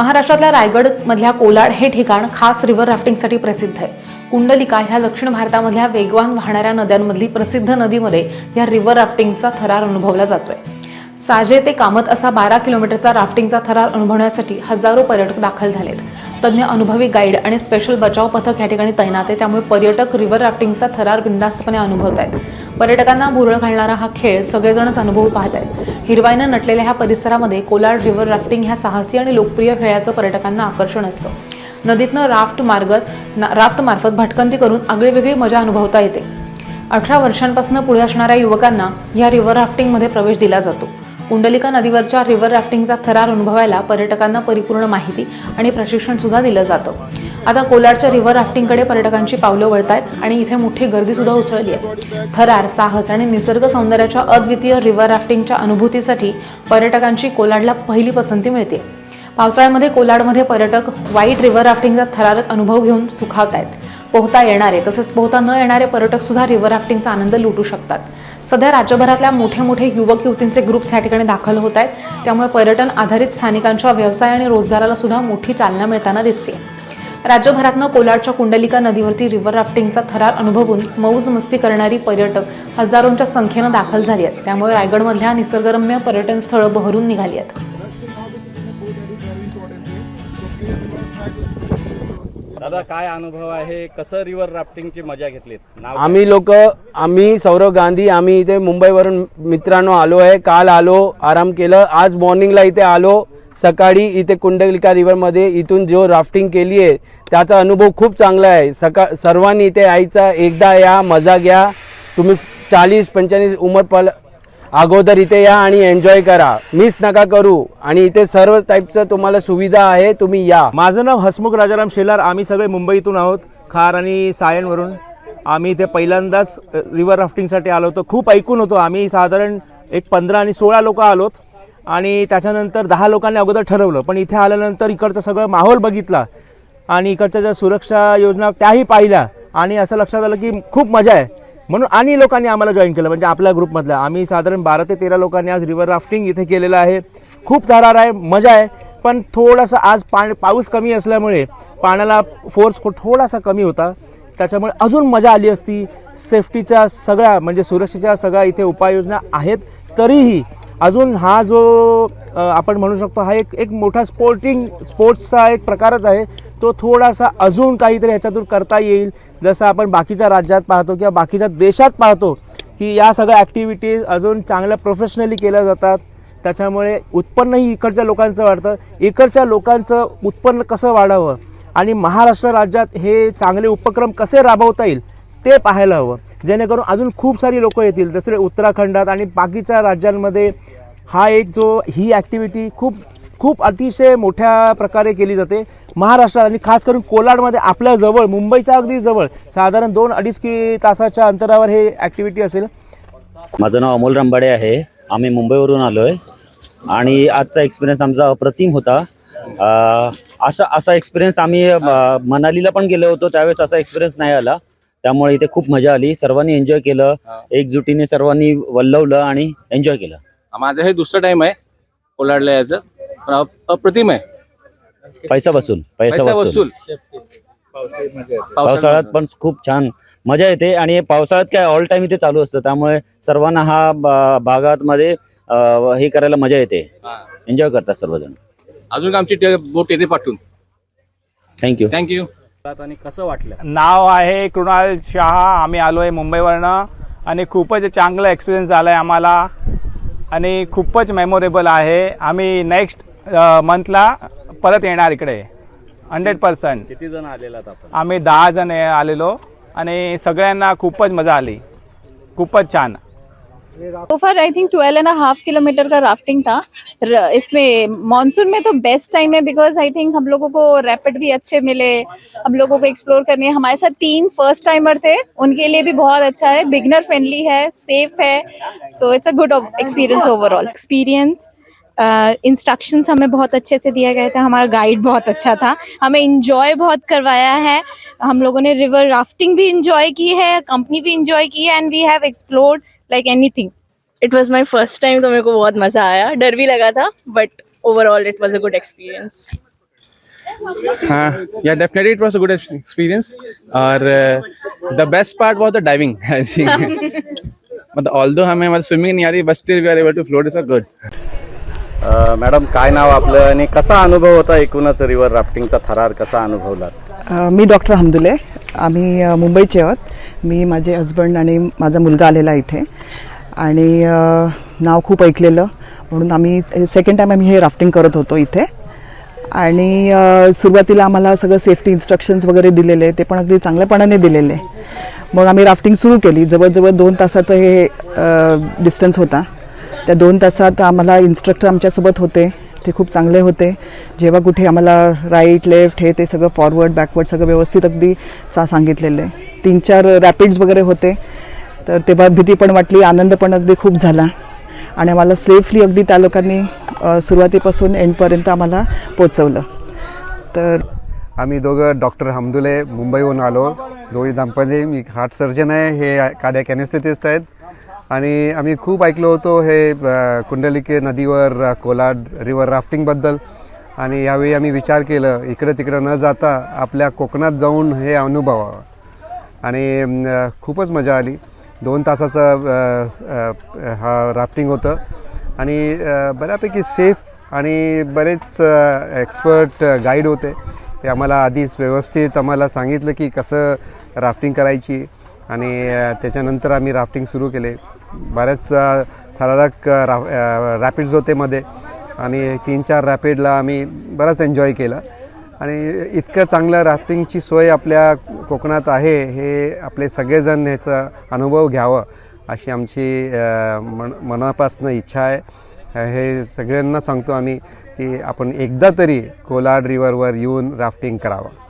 महाराष्ट्रातल्या रायगड मधल्या कोलाड हे ठिकाण खास रिव्हर राफ्टिंगसाठी प्रसिद्ध आहे. कुंडलिका ह्या दक्षिण भारतामधल्या वेगवान वाहणाऱ्या नद्यांमधली प्रसिद्ध नदीमध्ये या रिव्हर राफ्टिंगचा थरार अनुभवला जातोय. साजे ते कामत असा बारा किलोमीटरचा राफ्टिंगचा थरार अनुभवण्यासाठी हजारो पर्यटक दाखल झालेत. तज्ज्ञ अनुभवी गाईड आणि स्पेशल बचाव पथक या ठिकाणी तैनात आहे त्यामुळे पर्यटक रिव्हर राफ्टिंगचा थरार बिंदास्तपणे अनुभवत आहेत पर्यटकांना भुरळ घालणारा हा खेळ सगळेजणच अनुभव पाहत आहेत हिरवाईनं नटलेल्या ह्या परिसरामध्ये कोलाड रिव्हर राफ्टिंग ह्या साहसी आणि लोकप्रिय खेळाचं पर्यटकांना आकर्षण असतं. नदीतनं राफ्ट मार्गत ना- राफ्ट मार्फत भटकंती करून आगळीवेगळी मजा अनुभवता येते. अठरा वर्षांपासून पुढे असणाऱ्या युवकांना या रिव्हर राफ्टिंगमध्ये प्रवेश दिला जातो. कुंडलिका नदीवरच्या रिव्हर राफ्टिंगचा थरार अनुभवायला पर्यटकांना परिपूर्ण माहिती आणि प्रशिक्षण सुद्धा दिलं जातं. आता कोलाडच्या रिव्हर राफ्टिंगकडे पर्यटकांची पावलं वळत आहेत आणि इथे मोठी गर्दी सुद्धा उसळली आहे थरार साहस आणि निसर्ग सौंदर्याच्या अद्वितीय रिव्हर राफ्टिंगच्या अनुभूतीसाठी पर्यटकांची कोलाडला पहिली पसंती मिळते. पावसाळ्यामध्ये कोलाडमध्ये पर्यटक वाईट रिव्हर राफ्टिंगचा थरारक अनुभव घेऊन सुखावत आहेत पोहता येणारे तसेच पोहता न येणारे पर्यटक सुद्धा रिव्हर राफ्टिंगचा आनंद लुटू शकतात. सध्या राज्यभरातल्या मोठे मोठे युवक युवतींचे ग्रुप्स या ठिकाणी दाखल होत आहेत त्यामुळे पर्यटन आधारित स्थानिकांच्या व्यवसाय आणि रोजगाराला सुद्धा मोठी चालना मिळताना दिसते. राज्यभरातनं कोलाडच्या कुंडलिका नदीवरती रिव्हर राफ्टिंगचा थरार अनुभवून मौज मस्ती करणारी पर्यटक हजारोंच्या संख्येनं दाखल झाली आहेत. त्यामुळे रायगडमधल्या निसर्गरम्य पर्यटन स्थळं बहरून निघाली आहेत. दादा काय अनुभव आहे? कसं रिव्हर राफ्टिंगची मजा घेतलीत? काय? आम्ही लोक आम्ही सौरव गांधी आम्ही इथे मुंबईवरून मित्रांनो आलो आहे. काल आलो आराम केलं. आज मॉर्निंगला इथे आलो. सकाळी इथे कुंडलिका रिव्हरमध्ये इथून जो राफ्टिंग केली आहे त्याचा अनुभव खूप चांगला आहे. सका सर्वांनी इथे यायचा एकदा या मजा घ्या. तुम्ही चाळीस पंचेचाळीस उमर पल अगोदर इथे या आणि एन्जॉय करा. मिस नका करू. आणि इथे सर्व टाईपचं तुम्हाला सुविधा आहे तुम्ही या. माझं नाव हसमुख राजाराम शेलार. आम्ही सगळे मुंबईतून आहोत खार आणि सायनवरून. आम्ही इथे पहिल्यांदाच रिव्हर राफ्टिंगसाठी आलो होतो. खूप ऐकून होतो. आम्ही साधारण एक पंधरा आणि सोळा लोक आलोत. आणि त्याच्यानंतर दहा लोकांनी अगोदर ठरवलं. पण इथे आल्यानंतर इकडचं सगळं माहोल बघितला आणि इकडच्या ज्या सुरक्षा योजना त्याही पाहिल्या. आणि असं लक्षात आलं की खूप मजा आहे. म्हणून आणि लोकांनी आम्हाला जॉईन केलं म्हणजे आपल्या ग्रुपमधल्या आम्ही साधारण बारा ते तेरा लोकांनी आज रिव्हर राफ्टिंग इथे केलेलं आहे. खूप थरार आहे मजा आहे. पण थोडासा आज पाणी पाऊस कमी असल्यामुळे पाण्याला फोर्स थोडासा कमी होता. त्याच्यामुळे अजून मजा आली असती. सेफ्टीच्या सगळ्या म्हणजे सुरक्षेच्या सगळ्या इथे उपाययोजना आहेत तरीही अजून हा जो आपण म्हणू शकतो हा एक एक मोठा स्पोर्टिंग स्पोर्ट्सचा एक प्रकारच आहे. तो थोडासा अजून काहीतरी ह्याच्यातून करता येईल. जसं आपण बाकीच्या राज्यात पाहतो किंवा बाकीच्या देशात पाहतो की या सगळ्या ॲक्टिव्हिटीज अजून चांगल्या प्रोफेशनली केल्या जातात. त्याच्यामुळे उत्पन्नही इकडच्या लोकांचं वाढतं. इकडच्या लोकांचं उत्पन्न कसं वाढावं? आणि महाराष्ट्र राज्यात हे चांगले उपक्रम कसे राबवता येईल ते पाहायला हवं. जेणेकरून अजून खूप सारी लोकं येतील जसे उत्तराखंडात आणि बाकीच्या राज्यांमध्ये. हा एक जो ही ॲक्टिव्हिटी खूप खूप अतिशय मोठ्या प्रकारे केली जाते. महाराष्ट्रात आणि खास करून कोलाडमध्ये आपल्या जवळ मुंबईच्या अगदी जवळ साधारण दोन अडीच कि तासाच्या अंतरावर हे ॲक्टिव्हिटी असेल. माझं नाव अमोल रंबाडे आहे. आम्ही मुंबईवरून आलो आहे आणि आजचा एक्सपिरियन्स आमचा अप्रतिम होता. असा असा एक्सपिरियन्स आम्ही मनालीला पण गेलो होतो. त्यावेळेस असा एक्सपिरियन्स नाही आला. त्यामुळे इथे खूप मजा आली. सर्वांनी एन्जॉय केलं. एकजुटीने सर्वांनी वल्लवलं आणि एन्जॉय केलं. माझं हे दुसरं टाइम आहे कोलाडला पण अप- अप्रतिम आहे. पैसा वसूल पैसा पैसा वसूल. वसूल. पावसाळ्यात पण खूप छान मजा येते आणि पावसाळ्यात काय ऑल टाइम इथे चालू असतं. त्यामुळे सर्वांना हा बा- भागामध्ये अं, हे करायला मजा येते. हा. एन्जॉय करतात सर्वजण. अजून आमची बोट येते पाठवून. थँक्यू थँक्यू आणि कसं वाटलं? नाव आहे कृणाल शहा. आम्ही आलो आहे मुंबईवरनं. आणि खूपच चांगला एक्सपिरियन्स झाला आहे आम्हाला. आणि खूपच मेमोरेबल आहे. आम्ही नेक्स्ट मंथला परत येणार इकडे. हंड्रेड पर्सेंट किती जण आपण? आम्ही दहा जण आलेलो. आणि सगळ्यांना खूपच मजा आली. खूपच छान. तो फार I think twelve and half kilometre का राफ्टिंग था। इसमें मानसून में तो बेस्ट टाइम है बिकॉज़ आई थिंक हम लोगों को रैपिड भी अच्छे मिले, हम लोगों को एक्सप्लोर करने। हमारे साथ तीन फ़र्स्ट टाइमर थे, उनके लिए भी बहुत अच्छा है। बिगनर फ्रेंडली है सेफ़ है। So it's a good experience overall experience instructions हमें बहुत अच्छे से दिया गए थे। हमारा गाइड बहुत अच्छा था। हमें इंजॉय बहुत करवाया है। हम लोगों ने रिवर राफ्टिंग भी इंजॉय की है कंपनी भी इंजॉय की है and we have explored like anything it was my first time तो मेरे को बहुत मज़ा आया। डर भी लगा था but overall it was a good experience हाँ yeah definitely it was a good experience और the best part was the diving I think मतलब ऑल्दो हमें मतलब स्विमिंग नहीं आ रही but still we are able to float is a good uh, madam काय नाव आपलं आणि कसा अनुभव होता एकूणच रिव्हर राफ्टिंगचा थरार? कसा अनुभवला मी डॉक्टर हमदुले आम्ही मुंबईचे आहोत. मी माझे हजबंड आणि माझा मुलगा आलेला इथे. आणि नाव खूप ऐकलेलं. म्हणून आम्ही सेकंड टाईम आम्ही हे राफ्टिंग करत होतो इथे. आणि सुरुवातीला आम्हाला सगळं सेफ्टी इन्स्ट्रक्शन्स वगैरे दिलेले ते पण अगदी चांगल्यापणाने दिलेले. मग आम्ही राफ्टिंग सुरू केली. जवळजवळ दोन तासाचं हे डिस्टन्स होता. त्या दोन तासात आम्हाला इन्स्ट्रक्टर आमच्यासोबत होते. ते खूप चांगले होते. जेव्हा कुठे आम्हाला राईट लेफ्ट हे ते सगळं फॉरवर्ड बॅकवर्ड सगळं व्यवस्थित अगदी सा सांगितलेलं आहे तीन चार रॅपिड्स वगैरे होते. तर तेव्हा भीती पण वाटली आनंद पण अगदी खूप झाला. आणि आम्हाला सेफली अगदी त्या लोकांनी सुरुवातीपासून एंडपर्यंत आम्हाला पोचवलं तर आम्ही दोघं डॉक्टर हमदुले मुंबईहून आलो. दोघी दाम्पती मी हार्ट सर्जन आहे हे कार्डियक ॲनेस्थेटिस्ट आहेत. आणि आम्ही खूप ऐकलो होतो हे कुंडलिके नदीवर कोलाड रिव्हर राफ्टिंगबद्दल आणि यावेळी आम्ही विचार केलं इकडं तिकडं न जाता आपल्या कोकणात जाऊन हे अनुभवावं. आणि खूपच मजा आली. दोन तासाचं हा राफ्टिंग होतं. आणि बऱ्यापैकी सेफ आणि बरेच एक्सपर्ट गाईड होते. ते आम्हाला आधीच व्यवस्थित आम्हाला सांगितलं की कसं राफ्टिंग करायची. आणि त्याच्यानंतर आम्ही राफ्टिंग सुरू केले. बऱ्याच थरारक रा रॅपिड्स होते मध्ये. आणि तीन चार रॅपिडला आम्ही बराच एन्जॉय केला. आणि इतकं चांगलं राफ्टिंगची सोय आपल्या कोकणात आहे हे आपले सगळेजण ह्याचा अनुभव घ्यावं अशी आमची मन मनापासून इच्छा आहे. हे सगळ्यांना सांगतो आम्ही की आपण एकदा तरी कोलाड रिवरवर येऊन राफ्टिंग करावं.